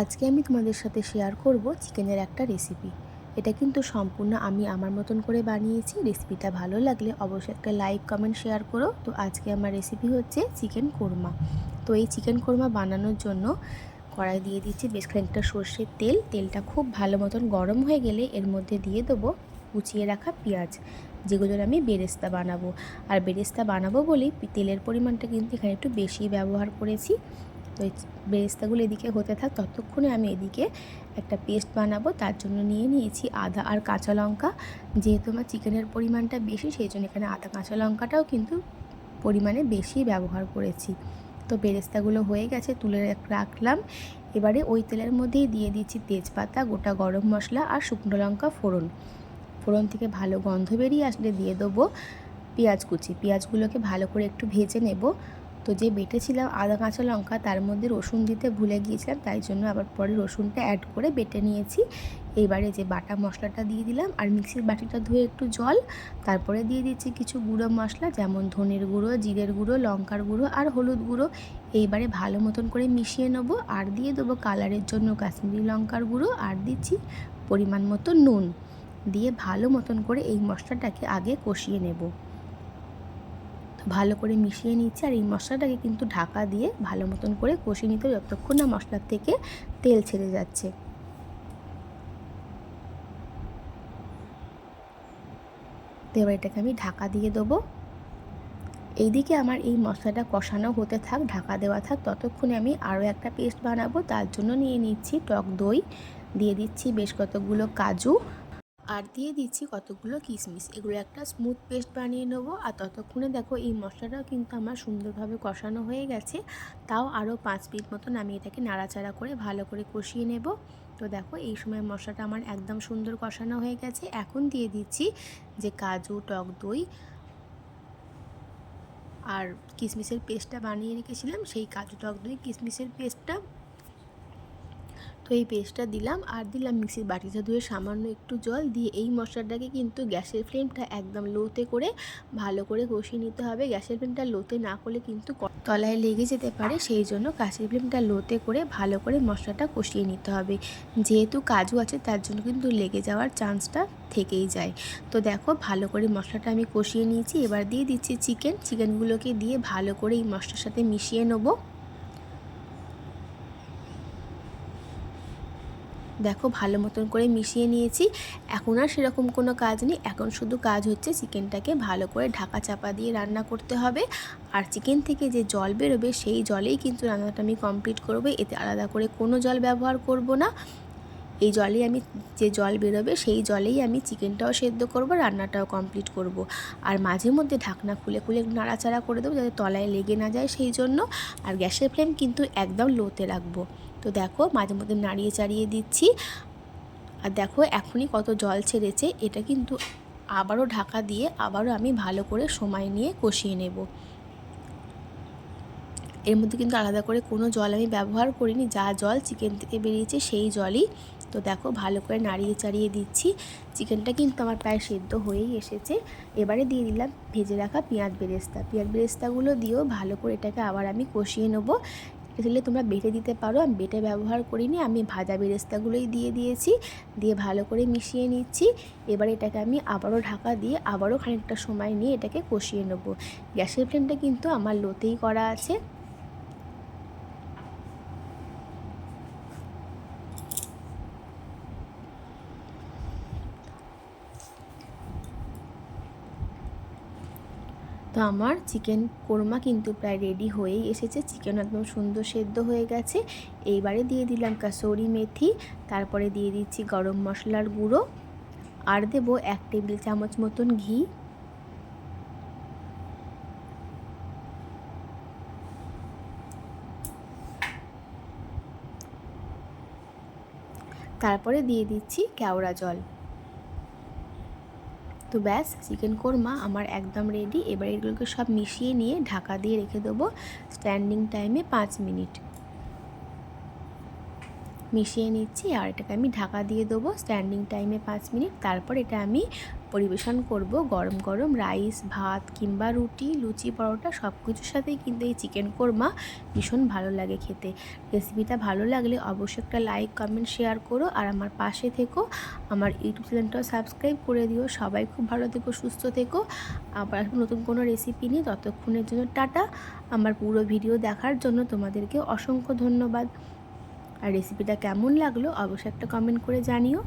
আজকে আমি তোমাদের সাথে শেয়ার করব চিকেনের একটা রেসিপি এটা কিন্তু সম্পূর্ণ আমি আমার মতন করে বানিয়েছি রেসিপিটা ভালো লাগলে অবশ্যই একটা লাইক কমেন্ট শেয়ার করো। তো আজকে আমার রেসিপি হচ্ছে চিকেন কোরমা তো এই চিকেন কোরমা বানানোর জন্য কড়াই দিয়ে দিচ্ছি বেশ খানিকটা সর্ষের তেল। তেলটা খুব ভালো মতন গরম হয়ে গেলে এর মধ্যে দিয়ে দেবো কুচিয়ে রাখা পেঁয়াজ, যেগুলোর আমি বেরেস্তা বানাবো। আর বেরেস্তা বানাবো বলেই তেলের পরিমাণটা কিন্তু এখানে একটু বেশি ব্যবহার করেছি। তো এই বেরেস্তাগুলো এদিকে হতে থাক, ততক্ষণে আমি এদিকে একটা পেস্ট বানাবো। তার জন্য নিয়ে নিয়েছি আদা আর কাঁচা লঙ্কা। যেহেতু আমার চিকেনের পরিমাণটা বেশি, সেই জন্য এখানে আদা কাঁচা লঙ্কাটাও কিন্তু পরিমাণে বেশি ব্যবহার করেছি। তো বেরেস্তাগুলো হয়ে গেছে, তুলে রাখলাম। এবারে ওই তেলের মধ্যেই দিয়ে দিচ্ছি তেজপাতা, গোটা গরম মশলা আর শুকনো লঙ্কা ফোড়ন। ফোড়ন থেকে ভালো গন্ধ বেরিয়ে আসলে দিয়ে দেবো পেঁয়াজ কুচি। পেঁয়াজগুলোকে ভালো করে একটু ভেজে নেব। তো যে বেটেছিলাম আদা, কাঁচা লঙ্কা তার মধ্যে রসুন দিতে ভুলে গিয়েছিলাম, তাই জন্য আবার পরে রসুনটা অ্যাড করে বেটে নিয়েছি। এইবারে যে বাটা মশলাটা দিয়ে দিলাম, আর মিক্সির বাটিটা ধুয়ে একটু জল, তারপরে দিয়ে দিচ্ছি কিছু গুঁড়ো মশলা, যেমন ধনের গুঁড়ো, জিরের গুঁড়ো, লঙ্কার গুঁড়ো আর হলুদ গুঁড়ো। এইবারে ভালো মতন করে মিশিয়ে নেব, আর দিয়ে দেবো কালারের জন্য কাশ্মীরি লঙ্কার গুঁড়ো, আর দিচ্ছি পরিমাণ মতো নুন। দিয়ে ভালো মতন করে এই মশলাটাকে আগে কষিয়ে নেব। ভালো করে মিশিয়ে নিচ্ছি আর এই মশলাটাকে কিন্তু ঢাকা দিয়ে ভালো মতন করে কষিয়ে নিতে যতক্ষণ না মশলার থেকে তেল ছেড়ে যাচ্ছে। এবার এটাকে আমি ঢাকা দিয়ে দেবো। এইদিকে আমার এই মশলাটা কষানো হতে থাক, ঢাকা দেওয়া থাক, ততক্ষণে আমি আরও একটা পেস্ট বানাবো। তার জন্য নিয়ে নিচ্ছি টক দই, দিয়ে দিচ্ছি বেশ কতগুলো কাজু আর দিয়ে দিচ্ছি কতগুলো কিশমিশ। এগুলো একটা স্মুথ পেস্ট বানিয়ে নেব। আর ততক্ষণে দেখো এই মশলাটাও কিন্তু আমার সুন্দরভাবে কষানো হয়ে গেছে। তাও আরও পাঁচ মিনিট মতন আমি এটাকে নাড়াচাড়া করে ভালো করে কষিয়ে নেব। তো দেখো এই সময় মশলাটা আমার একদম সুন্দর কষানো হয়ে গেছে। এখন দিয়ে দিচ্ছি যে কাজু, টক দই আর কিশমিশের পেস্টটা বানিয়ে রেখেছিলাম। সেই কাজু, টক দই, কিশমিশের পেস্টটা এই পেস্টটা দিলাম আর দিলাম মিক্সির বাটিটা ধুয়ে সামান্য একটু জল দিয়ে এই মশলাটাকে কিন্তু গ্যাসের ফ্লেমটা একদম লোতে করে ভালো করে কষিয়ে নিতে হবে। গ্যাসের ফ্লেমটা লোতে না করলে কিন্তু তলায় লেগে যেতে পারে, সেই জন্য গ্যাসের ফ্লেমটা লোতে করে ভালো করে মশলাটা কষিয়ে নিতে হবে। যেহেতু কাজু আছে, তার জন্য কিন্তু লেগে যাওয়ার চান্সটা থেকেই যায়। তো দেখো, ভালো করে মশলাটা আমি কষিয়ে নিয়েছি। এবার দিয়ে দিচ্ছি চিকেন। চিকেনগুলোকে দিয়ে ভালো করে এই মশলার সাথে মিশিয়ে নেব। দেখো ভালো মতন করে মিশিয়ে নিয়েছি। এখন আর সেরকম কোনো কাজ নেই। এখন শুধু কাজ হচ্ছে চিকেনটাকে ভালো করে ঢাকা চাপা দিয়ে রান্না করতে হবে। আর চিকেন থেকে যে জল বেরোবে সেই জলেই কিন্তু রান্নাটা আমি কমপ্লিট করব। এতে আলাদা করে কোনো জল ব্যবহার করব না। এই জলেই আমি, যে জল বেরোবে সেই জলেই আমি চিকেনটাও সেদ্ধ করব, রান্নাটাও কমপ্লিট করব। আর মাঝে মধ্যে ঢাকনা খুলে খুলে নাড়াচাড়া করে দেবো যাতে তলায় লেগে না যায় সেই জন্য। আর গ্যাসের ফ্লেম কিন্তু একদম লোতে রাখব। তো দেখো মাঝে মধ্যে নাড়িয়ে চাড়িয়ে দিচ্ছি। আর দেখো এখনই কত জল ছেড়েছে, এটা কিন্তু আবারও ঢাকা দিয়ে আবারও আমি ভালো করে সময় নিয়ে কষিয়ে নেব। এর মধ্যে কিন্তু আলাদা করে কোনো জল আমি ব্যবহার করিনি, যা জল চিকেন থেকে বেরিয়েছে সেই জলই। তো দেখো ভালো করে নাড়িয়ে চাড়িয়ে দিচ্ছি, চিকেনটা কিন্তু আমার প্রায় সেদ্ধ হয়েই এসেছে। এবারে দিয়ে দিলাম ভেজে রাখা পেঁয়াজ বেরেস্তা। পেঁয়াজ বেরেস্তাগুলো দিয়েও ভালো করে এটাকে আবার আমি কষিয়ে নেব। দিলে তোমরা বেটে দিতে পারো। আমি বেটে ব্যবহার করিনি, আমি ভাজা বেরেস্তাগুলোই দিয়ে দিয়েছি, দিয়ে ভালো করে মিশিয়ে নিচ্ছি। এবার এটাকে আমি আবারও ঢাকা দিয়ে আবারও খানিকটা সময় নিয়ে এটাকে কষিয়ে নেব। গ্যাসের ফ্লেমটা কিন্তু আমার লোতেই করা আছে। তো আমার চিকেন কোরমা কিন্তু প্রায় রেডি হয়েই এসেছে। চিকেন একদম সুন্দর সেদ্ধ হয়ে গেছে। এইবারে দিয়ে দিলাম কাসৌরি মেথি, তারপরে দিয়ে দিচ্ছি গরম মশলার গুঁড়ো, আর দেব এক টেবিল চামচ মতন ঘি। তারপরে দিয়ে দিচ্ছি কেওড়া জল। তো ব্যাস, চিকেন কোরমা আমার একদম রেডি এবার এগুলোকে সব মিশিয়ে নিয়ে ঢাকা দিয়ে রেখে দেবো স্ট্যান্ডিং টাইমে পাঁচ মিনিট। মিশিয়ে নিচ্ছি আর এটাকে আমি ঢাকা দিয়ে দেবো স্ট্যান্ডিং টাইমে পাঁচ মিনিট। তারপর এটা আমি পরিবেশন করব গরম গরম রাইস, ভাত কিংবা রুটি, লুচি, পরোটা সব কিছুর সাথেই কিন্তু এই চিকেন কোরমা ভীষণ ভালো লাগে খেতে। রেসিপিটা ভালো লাগলে অবশ্যই একটা লাইক, কমেন্ট, শেয়ার করো আর আমার পাশে থেকো। আমার ইউটিউব চ্যানেলটাও সাবস্ক্রাইব করে দিও। সবাই খুব ভালো থেকো, সুস্থ থেকো। আবার নতুন কোনো রেসিপি নিয়ে ততক্ষণের জন্য টাটা। আমার পুরো ভিডিও দেখার জন্য তোমাদেরকে অসংখ্য ধন্যবাদ। আর রেসিপিটা কেমন লাগল অবশ্যই একটা কমেন্ট করে জানিও।